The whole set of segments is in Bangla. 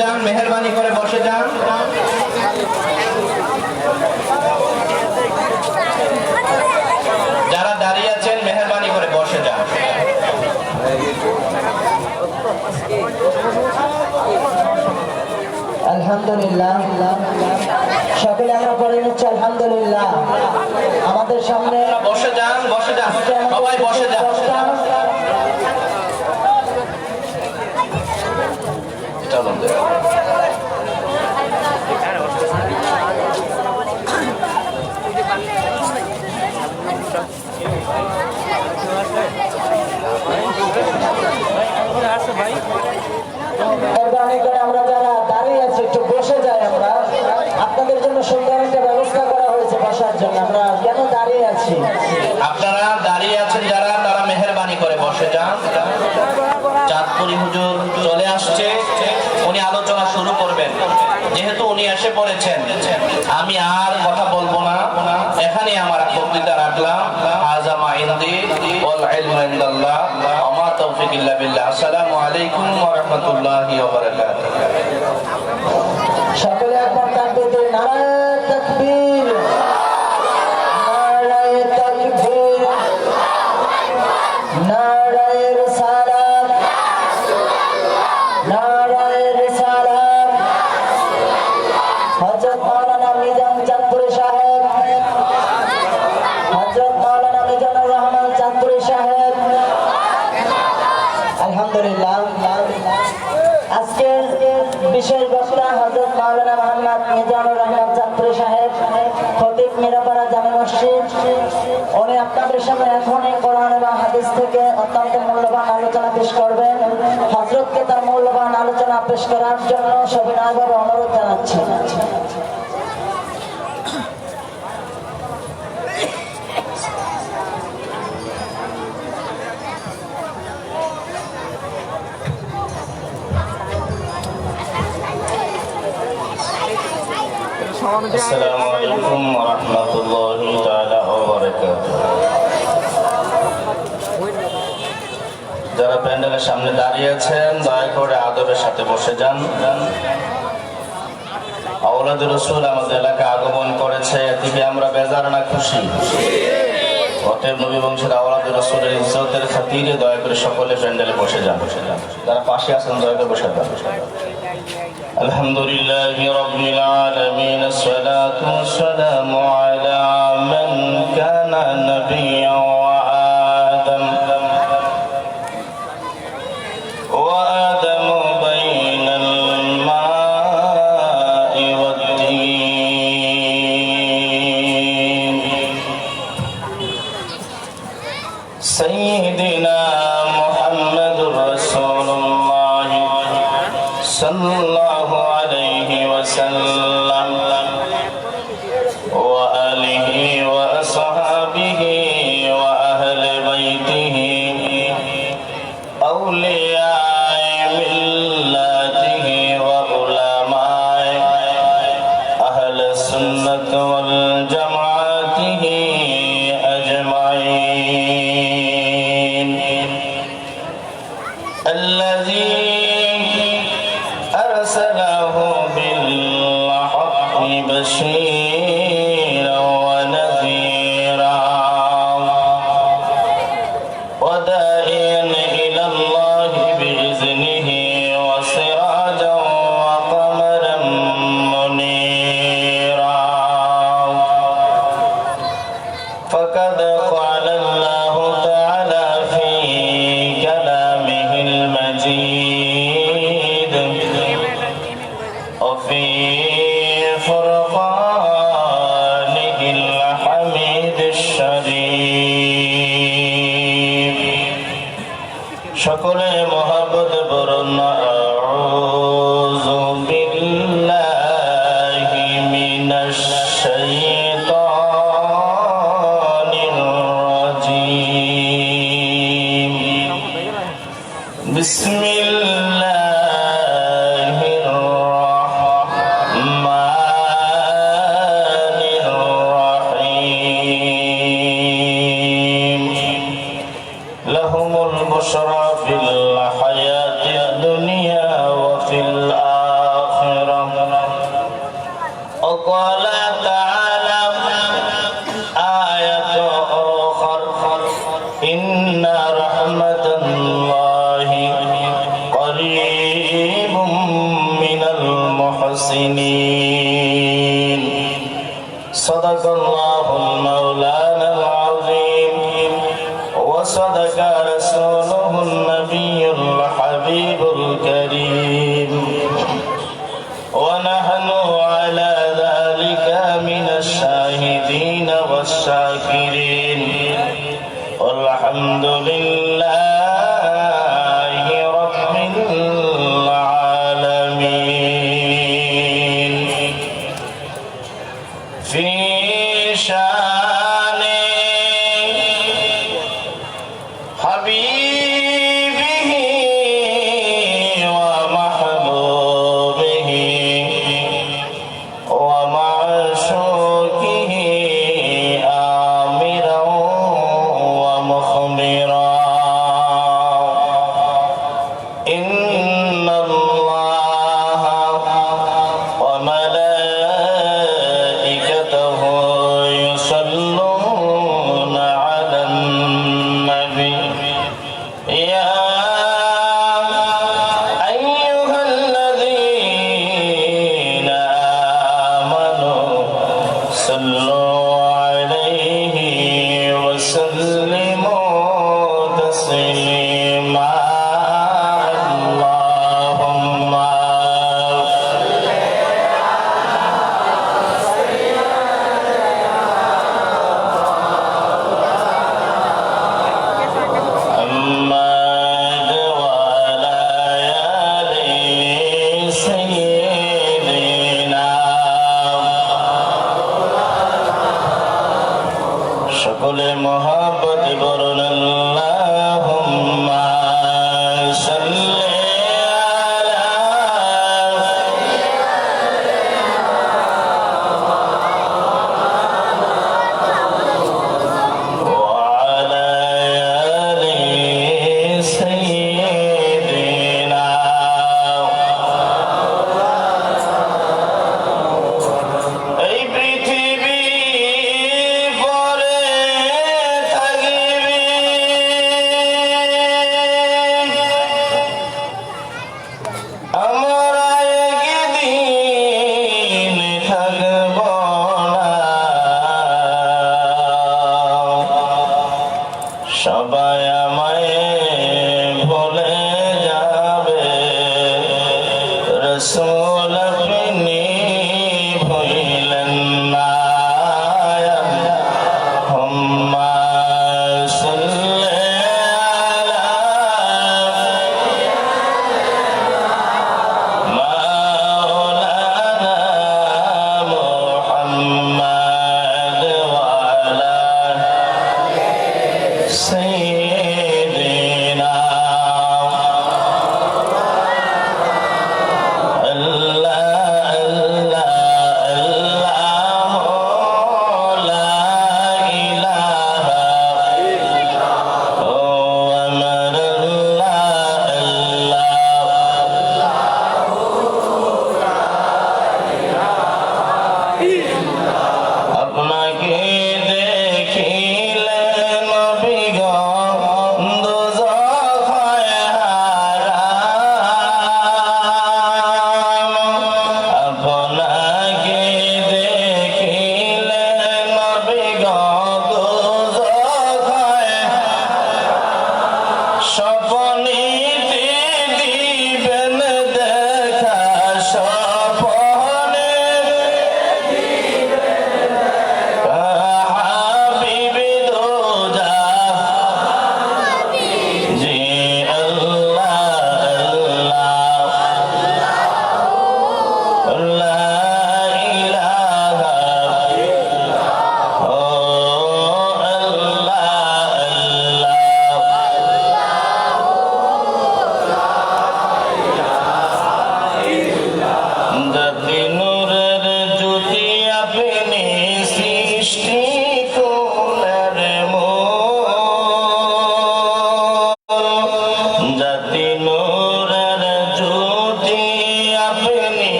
যান, মেহরবানি করে বসে যান। যারা দাঁড়িয়ে আছেন, মেহরবানি করে বসে যান। আলহামদুলিল্লাহ। সকলে আমরা পড়ে নিচ্ছি আলহামদুলিল্লাহ। আমাদের সামনে বসে যান বসে যান। সবাই বসে যান। falando. পড়েছেন আমি আর কথা বলব না। এখানে আমার বক্তৃতা রাখলাম। আজামা ইন্দি বিল্লাহ। আসসালামু আলাইকুম ওয়া রাহমাতুল্লাহি সকলে আলহামদুলিল্লাহ আজকের বিশেষ বক্তা হজরত মাওলানা মোহাম্মদ মিজানুর রহমান চাঁদপুরি সাহেব, খতিব মিরাপাড়া জামে মসজিদ। উনি আপনাদের সামনে এখন এই কোরআন এবং হাদিস থেকে অত্যন্ত মূল্যবান আলোচনা পেশ করবেন। হজরতকে তার মূল্যবান আলোচনা পেশ করার জন্য সবিনয়ভাবে অনুরোধ জানাচ্ছি। যারা প্যান্ডেলের সামনে দাঁড়িয়ে আছেন, দয়া করে আদরের সাথে বসে যান। আওলাদ রসুল আমাদের এলাকায় আগমন করেছে এদিকে আমরা বেজার না খুশি। অতএব নবী বংশের আওলাদ রসুলের ইজ্জতের খাতিরে দয়া করে সকলে প্যান্ডেলে বসে যান। যারা পাশে আছেন, দয়া করে বসে যান। আলহামদুলিল্লাহ রবিল আলমিন সালাতু সালামু আলা صلى الله عليه وسلم بالحق صدق الله المولانا العظيم. وصدق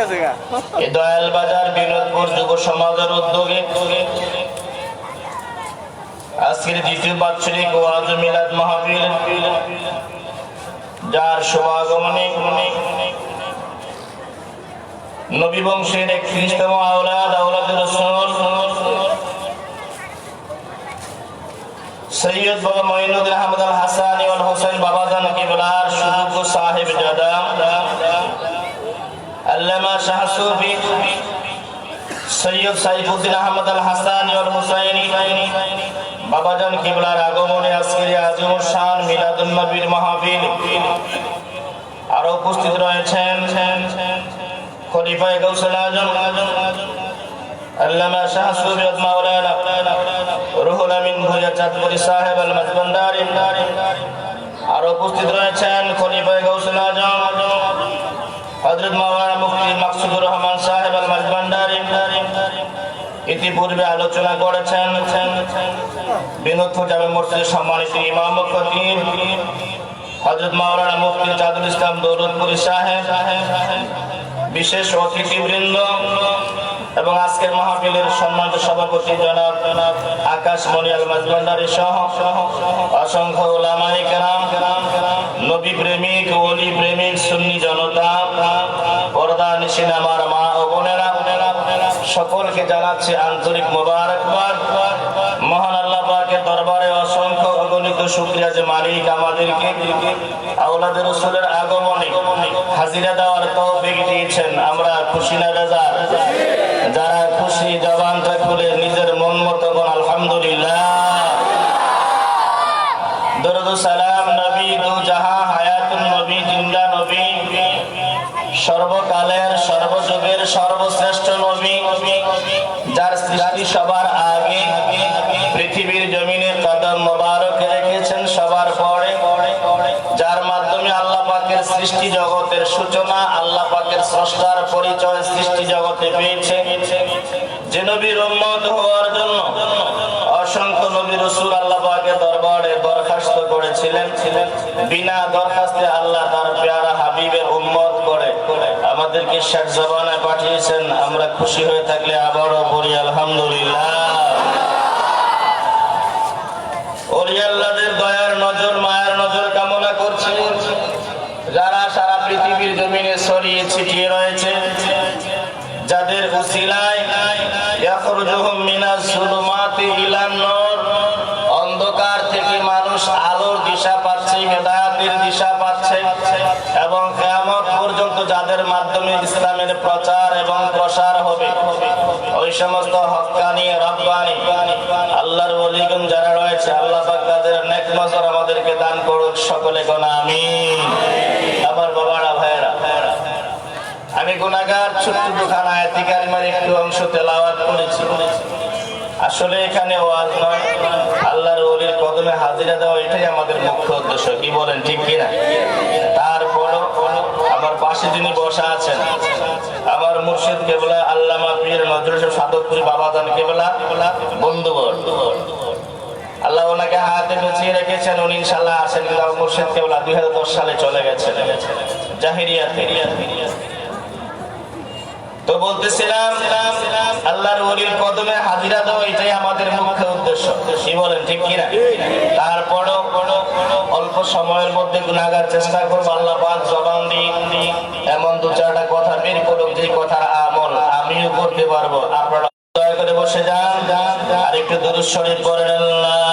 এই দয়াল বাজার বিনোদপুর যুব সমাজের উদ্যোগে আজকের দ্বিতীয় বাৎসরিক ওয়াজ মিলাদ মাহফিল, যার নবী বংশের একত্রিশতম আওলাদ আওলাদ রসুল সৈয়দ বাবা মঈনুদ্দিন আহমদ আল হাসানি ওয়াল হোসেন বাবাজান কিবলার সুযোগ্য সাহেব জাদা আল্লামা শাহ সুফি, সৈয়দ সাইফুদ্দিন আহমদ আল হাসানি ওয়াল হুসাইনি, বাবাজান কিবলার আগমনে আজকের আজম শান মিলাদুন নবীর মাহফিল। আরও উপস্থিত রয়েছেন খলিফায়ে গৌসুল আজম, আল্লামা শাহ সুবিয়ত মাওলানা রুহুল আমিন ভুইয়া চাঁদপুরি সাহেব আল মাজবান্ডারি আর উপস্থিত রয়েছেন খলিফায়ে গৌসুল আজম হযরত মাওলানা মুফতি মাকসুদুর রহমান সাহেব আল মাজবান্ডারি ইতিপূর্বে আলোচনা করেছেন বিনোদপুর জামে মসজিদের সম্মানিত ইমাম খতিব হযরত মাওলানা মুফতি চাঁদুল ইসলাম দৌলতপুরি সাহেব, বিশেষ অতিথিবৃন্দ এবং আজকের মাহফিলের সম্মানিত সভাপতি জনাব জনাব আকাশ মনিয়াল মাজবান্ডারি সহ অসংখ্য ওলামাই কেরাম নবী প্রেমিক ওলি প্রেমিক, সুন্নি জনতা, পর্দা নিশিন আমার মা ও বোনেরা, সকলকে জানাচ্ছি আন্তরিক মোবারকবাদ। মহান আল্লাহ পাকের দরবারে অসংখ্য অগণিত শুক্রিয়া যে মালিক আমাদেরকে আওলাদের রসুলের আগমনে হাজিরা দেওয়ার তৌফিক দিয়েছেন। আমরা খুশি না বেজার? যারা খুশি জবানটা খুলে নিজের মন মতো কোন আলহামদুলিল্লাহ। দরুদ সালাম, নবী দু জাহা সর্বকালের, সর্বযুগের সর্বশ্রেষ্ঠ নবী যার সৃষ্টি সবার আগে পৃথিবীর জমিনে কদম মোবারক রেখেছেন সবার পরে, যার মাধ্যমে আল্লাহ পাকের সৃষ্টি জগতের সূচনা, আল্লাহ পাকের স্রষ্টার পরিচয় সৃষ্টি জগতে পেয়েছে। যে নবীর উম্মত হওয়ার জন্য অসংখ্য নবী রসুল আল্লাহ পাকের দরবারে দরখাস্ত করেছিলেন। বিনা দরখাস্তে আল্লাহ তার পেয়ারা হাবিবের আমাদেরকে শেখ জবানায় পাঠিয়েছেন। আমরা খুশি হয়ে থাকলে আবারও বলি, আলহামদুলিল্লাহ। দয়ার নজর, মায়ার নজর কামনা যারা সারা পৃথিবীর জমিনে ছড়িয়ে ছিটিয়ে রয়েছে ইসলামের প্রচার এবং প্রসার হবে। ওই সমস্ত হকানি, রব্বানি, আল্লাহর অলিগুন যারা রয়েছে, আল্লাহ তাদের নেক নজর আমাদেরকে দান করুক, সকলে কোন আমি আমার বাবারা, ভাইয়েরা, আমি গুণাগার ছোট্ট দোকান আয়াতি কারিমার একটু অংশ তেলাওয়াত করেছি। আসলে এখানে ওয়াজ নয় আল্লাহর ওলির কদমে হাজিরা দেওয়া এটাই আমাদের মুখ্য উদ্দেশ্য। কি বলেন, ঠিক কিনা? তারপরও আমার পাশে যিনি বসা আছেন, আমার মুর্শিদ কেবলা, আল্লামা পীর নজরুল সাদতপুরি বাবাদান কেবলা বন্ধুবর আল্লাহ ওনাকে হাতে বেঁচিয়ে রেখেছেন, উনি ইনশাল্লাহ আসেন। কিন্তু আমার মুর্শিদ কেবলা দুই হাজার দশ সালে চলে গেছেন। জাহিরিয়াতে। তো বলতেছিলাম, আল্লাহর ওলির কদমে হাজিরা দেওয়া এটাই আমাদের মুখ্য উদ্দেশ্য। কি বলেন, ঠিক কিনা? তারপরও অল্প সময়ের মধ্যে গুণাগার চেষ্টা করব, আল্লাহ জবান দিয়ে এমন দু চারটা কথা বের করুক যে কথার আমল আমিও করতে পারব। আপনারা দয়া করে বসে যান, আর একটু দরুদ শরীফ করেন আল্লাহ।